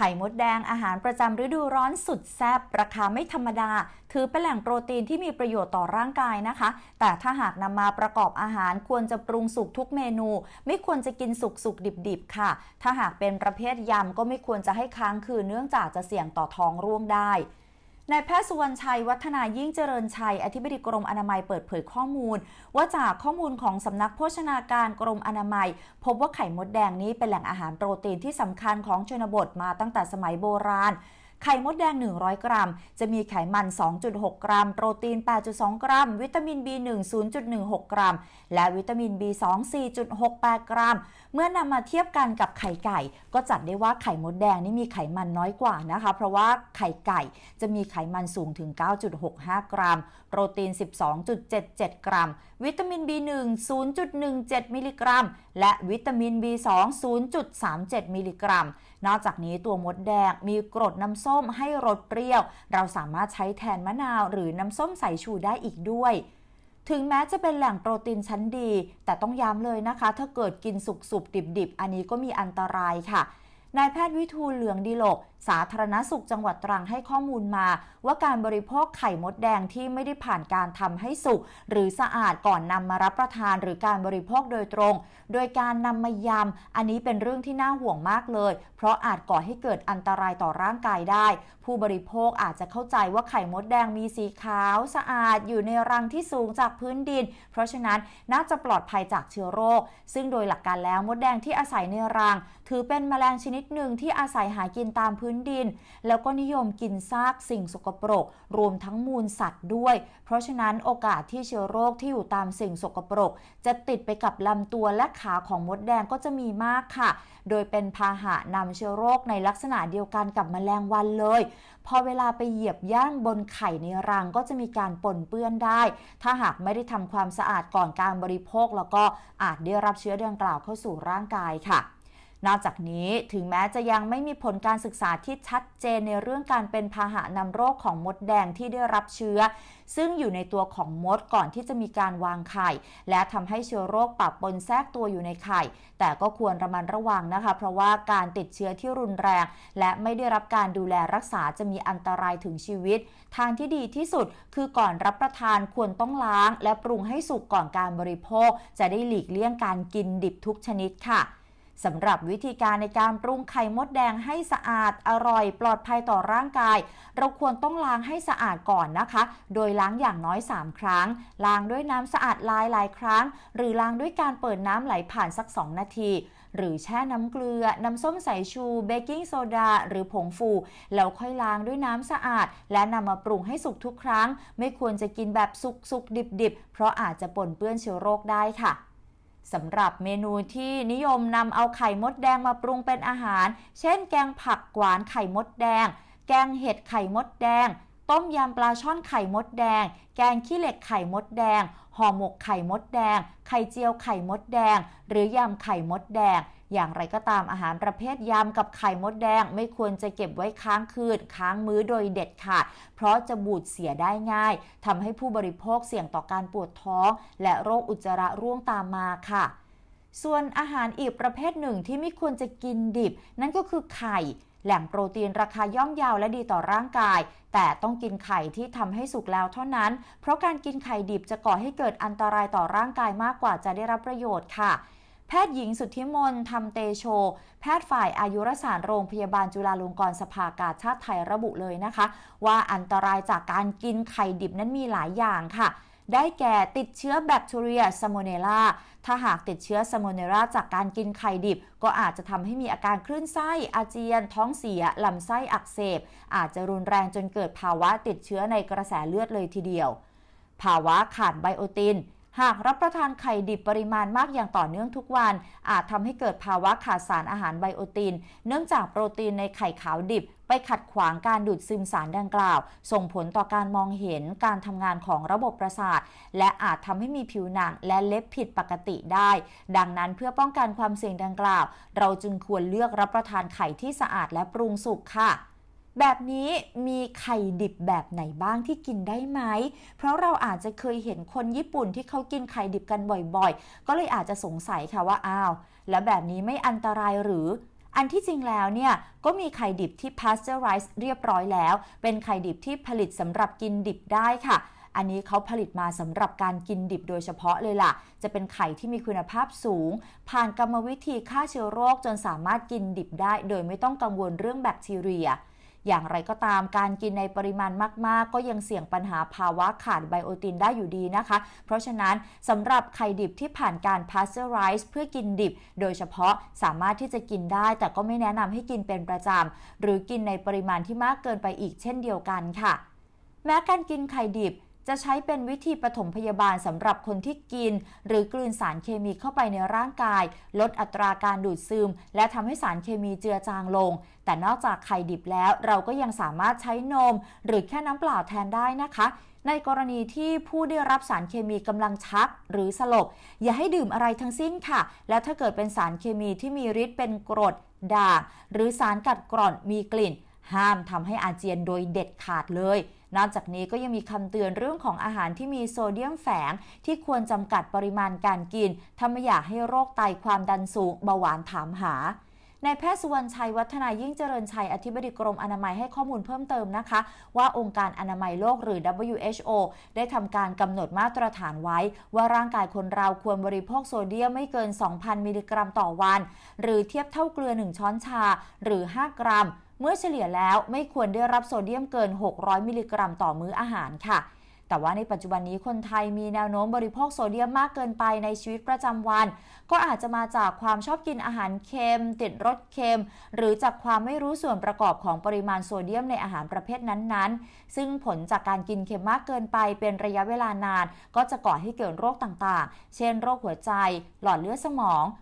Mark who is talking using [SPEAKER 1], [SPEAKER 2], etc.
[SPEAKER 1] ข่มดแดงอาหารประจำฤดูร้อนสุดแซ่บราคาไม่ธรรมดา ถือเป็นแหล่งโปรตีนที่มีประโยชน์ต่อร่างกายนะคะ แต่ถ้าหากนำมาประกอบอาหารควรจะปรุงสุกทุกเมนู ไม่ควรจะกินสุกสุกดิบๆ ค่ะ ถ้าหากเป็นประเภทยำก็ไม่ควรจะให้ค้างคืนเนื่องจากจะเสี่ยงต่อท้องร่วงได้ นายแพทย์สุวรรณชัย วัฒนายิ่งเจริญชัย อธิบดีกรมอนามัยเปิดเผยข้อมูล ว่าจากข้อมูลของสำนักโภชนาการกรมอนามัย พบว่าไข่มดแดงนี้เป็นแหล่งอาหารโปรตีนที่สำคัญของชนบทมาตั้งแต่สมัยโบราณ ไข่มดแดง 100 กรัม จะมีไขมัน 2.6 กรัม โปรตีน 8.2 กรัม วิตามิน B1 0.16 กรัม และวิตามิน B2 4.68 กรัม เมื่อนำมาเทียบกันกับไข่ไก่ ก็จัดได้ว่าไข่มดแดงนี่มีไขมันน้อยกว่านะคะ เพราะว่าไข่ไก่จะมีไขมันสูงถึง 9.65 กรัม โปรตีน 12.77 กรัม วิตามิน B1 0.17 มิลลิกรัม และวิตามิน B2 0.37 มิลลิกรัม นอกจากนี้ตัวมดแดงมีกรดน้ำส้มให้รสเปรี้ยว เราสามารถใช้แทนมะนาวหรือน้ำส้มสายชูได้อีกด้วยถึงแม้จะเป็นแหล่งโปรตีนชั้นดี แต่ต้องย้ำเลยนะคะ ถ้าเกิดกินสุกๆ ดิบๆ อันนี้ก็มีอันตรายค่ะ นายแพทย์วิทูลเหลืองดีโลก สาธารณสุขจังหวัดตรังให้ข้อมูลมา ว่าการบริโภคไข่มดแดงที่ไม่ได้ผ่านการทำให้สุก หรือสะอาดก่อนนำมารับประทานหรือการบริโภคโดยตรง โดยการนำมายำอันนี้เป็นเรื่องที่น่าห่วงมากเลย เพราะอาจก่อให้เกิดอันตรายต่อร่างกายได้ ผู้บริโภคอาจจะเข้าใจว่าไข่มดแดงมีสีขาว สะอาดอยู่ในรังที่สูงจากพื้นดิน เพราะฉะนั้นน่าจะปลอดภัยจากเชื้อโรค ซึ่งโดยหลักการแล้วมดแดงที่อาศัยในรัง ถือเป็นแมลงชนิดหนึ่งที่อาศัยหากินตามพื้นดิน แล้วก็นิยมกินซากสิ่งสกปรก รวมทั้งมูลสัตว์ด้วย เพราะฉะนั้นโอกาสที่เชื้อโรคที่อยู่ตามสิ่งสกปรก จะติดไปกับลำตัวและขาของมดแดงก็จะมีมากค่ะ โดยเป็นพาหะนำเชื้อโรคในลักษณะเดียวกันกับแมลงวันเลย พอเวลาไปเหยียบย่างบนไข่ในรังก็จะมีการปนเปื้อนได้ ถ้าหากไม่ได้ทำความสะอาดก่อนการบริโภคแล้วก็อาจได้รับเชื้อดังกล่าวเข้าสู่ร่างกายค่ะ นอกจากนี้ถึงแม้จะยังไม่มีผลการศึกษาที่ชัดเจนในเรื่องการเป็นพาหะนำโรคของมดแดงที่ได้รับเชื้อ ซึ่งอยู่ในตัวของมดก่อนที่จะมีการวางไข่ และทำให้เชื้อโรคปรับปนแทรกตัวอยู่ในไข่ แต่ก็ควรระมัดระวังนะคะ เพราะว่าการติดเชื้อที่รุนแรง และไม่ได้รับการดูแลรักษาจะมีอันตรายถึงชีวิต ทางที่ดีที่สุดคือก่อนรับประทานควรต้องล้าง และปรุงให้สุกก่อนการบริโภค จะได้หลีกเลี่ยงการกินดิบทุกชนิดค่ะ สำหรับวิธีการในการปรุงไข่มดแดงให้สะอาดอร่อย ปลอดภัยต่อร่างกาย เราควรต้องล้างให้สะอาดก่อนนะคะ โดยล้างอย่างน้อย 3 ครั้ง ล้างด้วยน้ำสะอาดลายหลายครั้ง หรือล้างด้วยการเปิดน้ำไหลผ่านสัก 2 นาที หรือแช่น้ำเกลือ น้ำส้มสายชู เบกกิ้งโซดา หรือผงฟู แล้วค่อยล้างด้วยน้ำสะอาด และนำมาปรุงให้สุกทุกครั้ง ไม่ควรจะกินแบบสุกๆดิบๆ เพราะอาจจะปนเปื้อนเชื้อโรคได้ค่ะ สำหรับเมนูที่นิยมนำเอาไข่มดแดงมาปรุงเป็นอาหาร เช่น แกงผักหวานไข่มดแดง แกงเห็ดไข่มดแดง ต้มยำปลาช่อนไข่มดแดง แกงขี้เหล็กไข่มดแดง ห่อหมกไข่มดแดง ไข่เจียวไข่มดแดง หรือยำไข่มดแดง อย่างไรก็ตามอาหารประเภทยำกับไข่มดแดงไม่ควรจะเก็บไว้ค้างคืนค้างมื้อโดยเด็ดขาด เพราะจะบูดเสียได้ง่ายทำให้ผู้บริโภคเสี่ยงต่อการปวดท้อง และโรคอุจจาระร่วงตามมาค่ะ ส่วนอาหารอีกประเภทหนึ่งที่ไม่ควรจะกินดิบ นั่นก็คือไข่แหล่งโปรตีนราคาย่อมเยาวและดีต่อร่างกาย แต่ต้องกินไข่ที่ทำให้สุกแล้วเท่านั้น เพราะการกินไข่ดิบจะก่อให้เกิดอันตรายต่อร่างกายมากกว่าจะได้รับประโยชน์ค่ะ แพทย์หญิงสุทธิมนทำเตโช แพทย์ฝ่ายอายุรศาสตร์โรงพยาบาลจุฬาลงกรณ์สภากาชาติไทยระบุเลยนะคะ ว่าอันตรายจากการกินไข่ดิบนั้นมีหลายอย่างค่ะได้แก่ติดเชื้อแบคทีเรียซามโเนลาถ้าหากติดเชื้อซามโนราจากการกินไข่ดิบ ก็อาจจะทำให้มีอาการคลื่นไส้ อาเจียน ท้องเสียลำไส้อักเสบ อาจจะรุนแรงจนเกิดภาวะติดเชื้อในกระแสเลือดเลยทีเดียว ภาวะขาดไบโอติน หากรับประทานไข่ดิบปริมาณมากอย่างต่อเนื่องทุกวัน อาจทำให้เกิดภาวะขาดสารอาหารไบโอติน เนื่องจากโปรตีนในไข่ขาวดิบไปขัดขวางการดูดซึมสารดังกล่าว ส่งผลต่อการมองเห็นการทำงานของระบบประสาท และอาจทำให้มีผิวหนังและเล็บผิดปกติได้ ดังนั้นเพื่อป้องกันความเสี่ยงดังกล่าว เราจึงควรเลือกรับประทานไข่ที่สะอาดและปรุงสุกค่ะ แบบนี้มีไข่ดิบแบบไหนบ้างที่กินได้ไหม เพราะเราอาจจะเคยเห็นคนญี่ปุ่นที่เขากินไข่ดิบกันบ่อยๆ ก็เลยอาจจะสงสัยค่ะว่าอ้าว แล้วแบบนี้ไม่อันตรายหรืออันที่จริงแล้วเนี่ยก็มีไข่ดิบที่ pasteurize เรียบร้อยแล้ว เป็นไข่ดิบที่ผลิตสำหรับกินดิบได้ค่ะ อันนี้เขาผลิตมาสำหรับการกินดิบโดยเฉพาะเลยล่ะ จะเป็นไข่ที่มีคุณภาพสูง ผ่านกรรมวิธีฆ่าเชื้อโรคจนสามารถกินดิบได้ โดยไม่ต้องกังวลเรื่องแบคทีเรีย อย่างไรก็ตามการกินในปริมาณมาก ๆ ก็ยังเสี่ยงปัญหาภาวะขาดไบโอตินได้อยู่ดีนะคะ เพราะฉะนั้นสำหรับไข่ดิบที่ผ่านการพาสเจอร์ไรซ์เพื่อกินดิบ โดยเฉพาะสามารถที่จะกินได้ แต่ก็ไม่แนะนำให้กินเป็นประจำหรือกินในปริมาณที่มากเกินไปอีกเช่นเดียวกันค่ะ แม้การกินไข่ดิบ จะใช้เป็นวิธีปฐมพยาบาลสำหรับคนที่กิน หรือกลืนสารเคมีเข้าไปในร่างกาย ลดอัตราการดูดซึม และทำให้สารเคมีเจือจางลง แต่นอกจากไข่ดิบแล้ว เราก็ยังสามารถใช้นม หรือแค่น้ำเปล่าแทนได้นะคะ ในกรณีที่ผู้ได้รับสารเคมีกำลังชักหรือสลบ อย่าให้ดื่มอะไรทั้งสิ้นค่ะ และถ้าเกิดเป็นสารเคมีที่มีฤทธิ์เป็นกรด ด่างหรือสารกัดกร่อนมีกลิ่น ห้ามทำให้อาเจียนโดยเด็ดขาดเลย นอกจากนี้ก็ยังมีคำเตือนเรื่องของอาหารที่มีโซเดียมแฝง ที่ควรจำกัดปริมาณการกิน ถ้าไม่อยากให้โรคไตความดันสูงเบาหวานถามหานายแพทย์สุวรรณชัยวัฒนายิ่งเจริญชัยอธิบดีกรมอนามัยให้ข้อมูลเพิ่มเติมนะคะ ว่าองค์การอนามัยโลกหรือ WHO ได้ทำการกำหนดมาตรฐานไว้ ว่าร่างกายคนเราควรบริโภคโซเดียมไม่เกิน 2,000 มิลลิกรัมต่อวัน หรือเทียบเท่าเกลือ 1 ช้อนชา หรือ 5 กรัม เมื่อเฉลี่ยแล้วไม่ควรได้รับโซเดียมเกิน 600 มิลลิกรัมต่อมื้ออาหารค่ะ แต่ว่าในปัจจุบันนี้คนไทยมีแนวโน้มบริโภคโซเดียมมากเกินไปในชีวิตประจำวัน ก็อาจจะมาจากความชอบกินอาหารเค็ม ติดรสเค็ม หรือจากความไม่รู้ส่วนประกอบของปริมาณโซเดียมในอาหารประเภทนั้นๆ ซึ่งผลจากการกินเค็มมากเกินไปเป็นระยะเวลานาน ก็จะก่อให้เกิดโรคต่างๆ เช่น โรคหัวใจ หลอดเลือดสมอง